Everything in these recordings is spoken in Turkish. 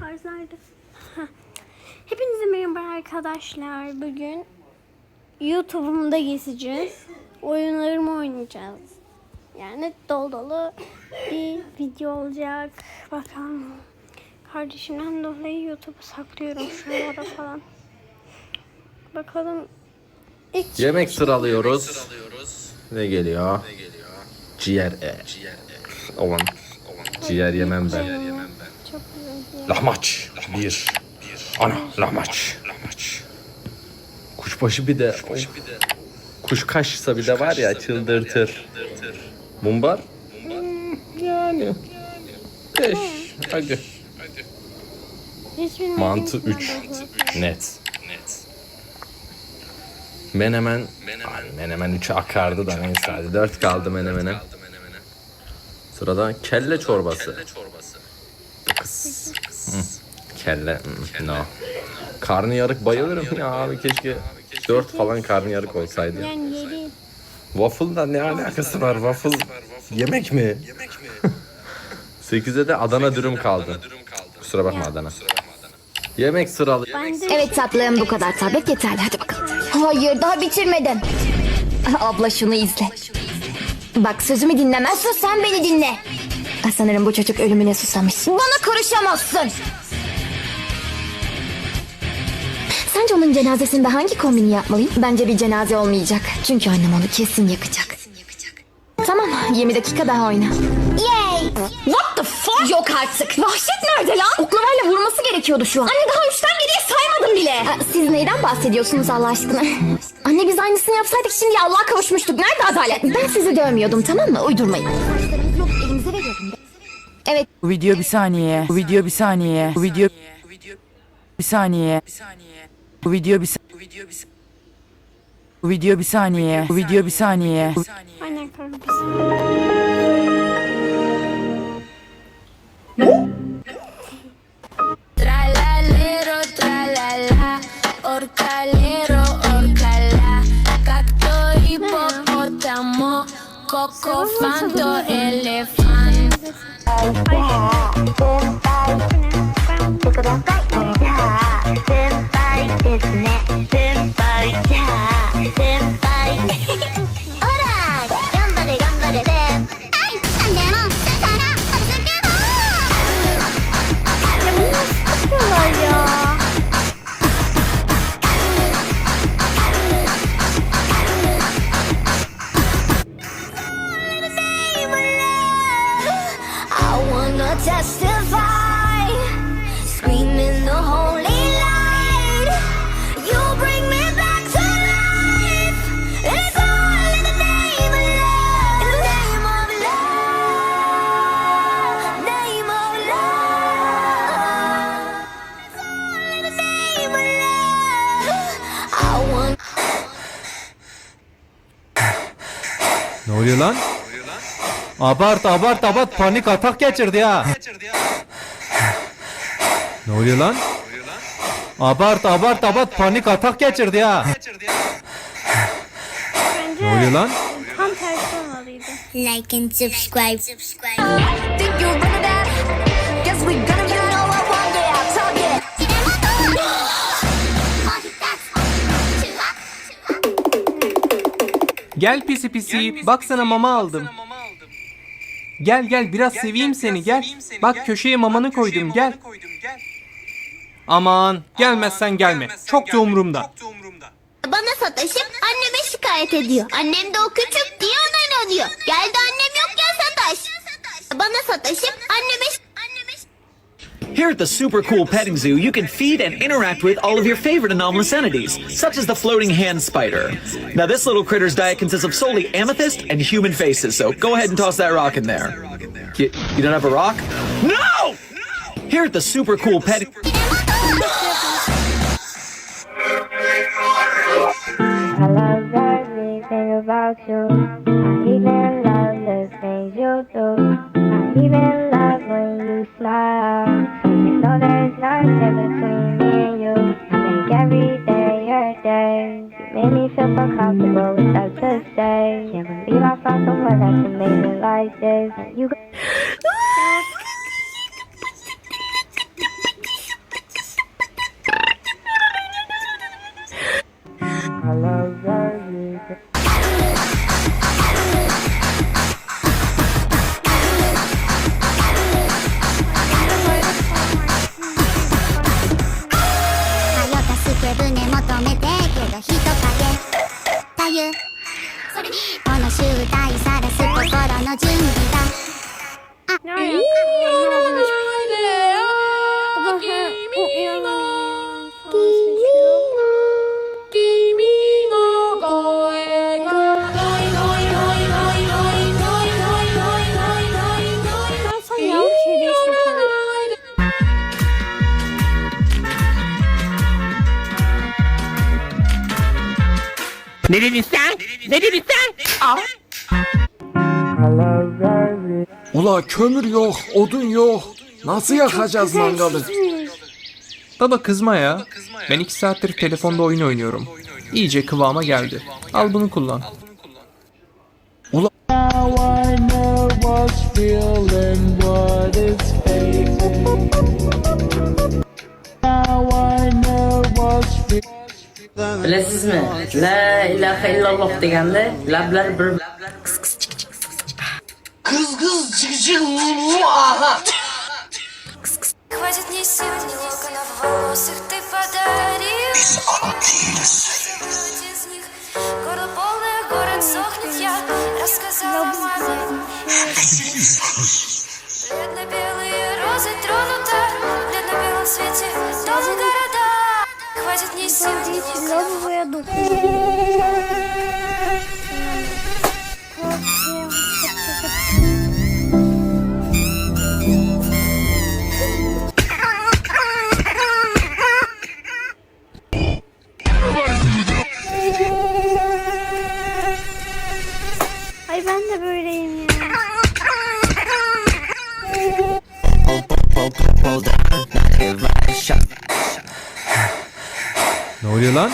Şarj nerede? Hepinize merhaba arkadaşlar. Bugün YouTube'umda gezeceğiz. Oyunlarımı oynayacağız. Yani dolu dolu bir video olacak. Bakalım. Kardeşimden dolayı YouTube'u saklıyorum şuralara falan. Bakalım. İlk Yemek sıralıyoruz. Ne geliyor? Ciğer e. Oğlum. Ciğer yemem ben. çok güzel. Lahmaç. Bir. Ana lahmaç. Lahmaç. Kuşbaşı bir de. Kuş kaşsa bir de var ya çıldırtır. Mumbar? Hmm, Yani. Beş. Hadi. Mantı için 3. ben de- Net. Net. Menemen. Ay, Menemen 3'e akardı da neyse hadi 4 kaldı menemene. Sırada kelle çorbası. Kız. Kelle. hı, No. Karnıyarık bayılırım ya abi keşke 4 falan karnıyarık olsaydı. Yani yedi. Waffle'la ne alakası var? Waffle yemek mi? 8'e de Adana dürüm kaldı. Kusura bakma Adana. Yemek sıralı. Evet tatlım bu kadar tablet yeterli hadi bakalım. Hayır daha bitirmedim. Abla şunu izle. Bak sözümü dinlemezsen sen beni dinle. Sanırım bu çocuk ölümüne susamış. Bana karışamazsın. Sence onun cenazesinde hangi kombini yapmalıyım? Bence bir cenaze olmayacak. Çünkü annem onu kesin yakacak. Tamam 20 dakika daha oyna. Yay! What the fuck? Yok artık. Vahşet nerede lan? Oklavayla vurması gerekiyordu şu an. Anne daha üçten geriye saymadım bile. Siz neyden bahsediyorsunuz Allah aşkına? Anne biz aynısını yapsaydık şimdi Allah'a kavuşmuştuk. Nerede adalet? Ben sizi dövmüyordum tamam mı? Uydurmayın. Evet Bu video bir saniye. Bu video bir saniye. Bu video bir saniye. Bu video bir sa- Bu video bir saniye. Bu video bir saniye. Aynen kanka. Tralalero, tralala, orcalero, orcala, cacto, hipopótamo, coco, fanto, elefante. Ne oluyor lan? Abart abart abart panik atak geçirdi ha. Ne oluyor lan? Abart abart abart panik atak geçirdi ha. Bence Ne oluyor lan? tam tersi olmalıydı. Like and subscribe. subscribe. Think you're running that? Guess we gonna Gel pisi pisi, bak sana mama aldım. Gel gel biraz seveyim seni gel. Bak köşeye mamanı koydum gel. Aman gelmezsen gelme. Çok da umurumda. Bana sataşıp anneme şikayet ediyor. Annem de o küçük diye ona diyor. Geldi annem yok ya sataş. Bana sataşıp anneme anneme Here at the super cool petting zoo, you can feed and interact with all of your favorite anomalous entities, such as the floating hand spider. Now, this little critter's diet consists of solely amethyst and human faces, so go ahead and toss that rock in there. You, you don't have a rock? No! Here at the super cool petting I everything about you. that's it like this. You. Ne dedin sen? Ne dedin sen? Al. Ula kömür yok, odun yok. Nasıl yakacağız mangalı? Baba kızma ya. Ben iki saattir telefonda oyun oynuyorum. İyice kıvama geldi. Al bunu kullan. Bilasizmi? La ilaha illalloh deganda lablar bir Хватит ни сил, ни локонов волос, их ты подарил Один из них, горло полное, город сохнет, я рассказала маме Бледно-белые розы тронута, için lavaboya Ay ben de böyleyim ya. Hold up, hold up, hold up, not everybody shot oluyor lan?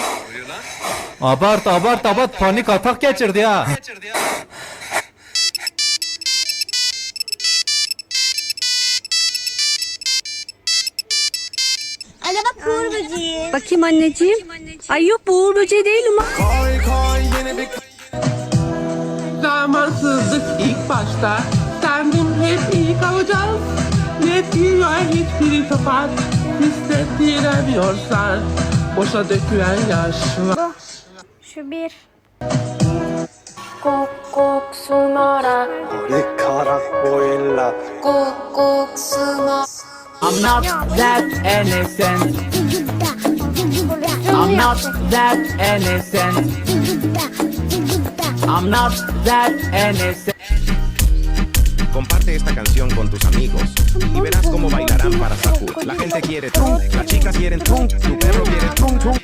Abart abart abart panik atak geçirdi ha. Anne bak Uğur böceği. Bakayım anneciğim. Ay yok bu Uğur böceği değil ama. Zamansızlık ilk başta. Sendim hep iyi kalacağız. Netliği var hiçbiri kapat. Hissettiremiyorsan boşa dökülen yaşlar. Şu bir. Kok kok sunara. Ne karak boyunla. Kok kok sunara. I'm not that innocent. I'm not that innocent. I'm not that innocent. Comparte esta canción con tus amigos y verás cómo bailarán para Sahur. La gente quiere trunk, las chicas quieren trunk, tu perro quiere trunk, trunk.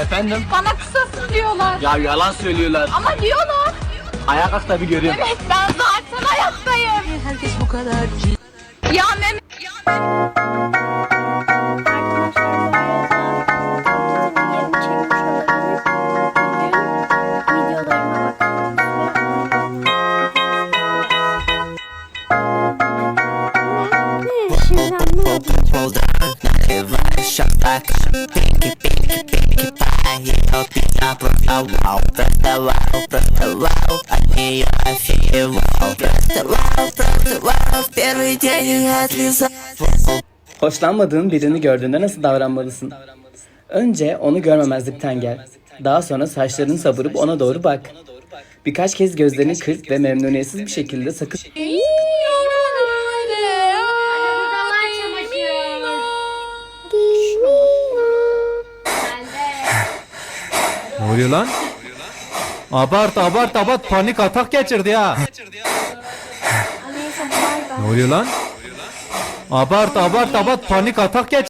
Efendim? Bana kısasın diyorlar. Ya yalan söylüyorlar. Ama diyorlar. Ayak kalk bir göreyim. Evet ben zaten ayaktayım. Herkes bu kadar. Ya Mehmet. Arkadaşlar Hoşlanmadığın birini gördüğünde nasıl davranmalısın? Önce onu görmemezlikten gel. Daha sonra saçlarını savurup ona doğru bak. Birkaç kez gözlerini kırt ve memnuniyetsiz bir şekilde sakın... Ne oluyor lan? Abart abart abart panik atak geçirdi bay. Ne oluyor lan? Abart abart abart panik atak geçirdi.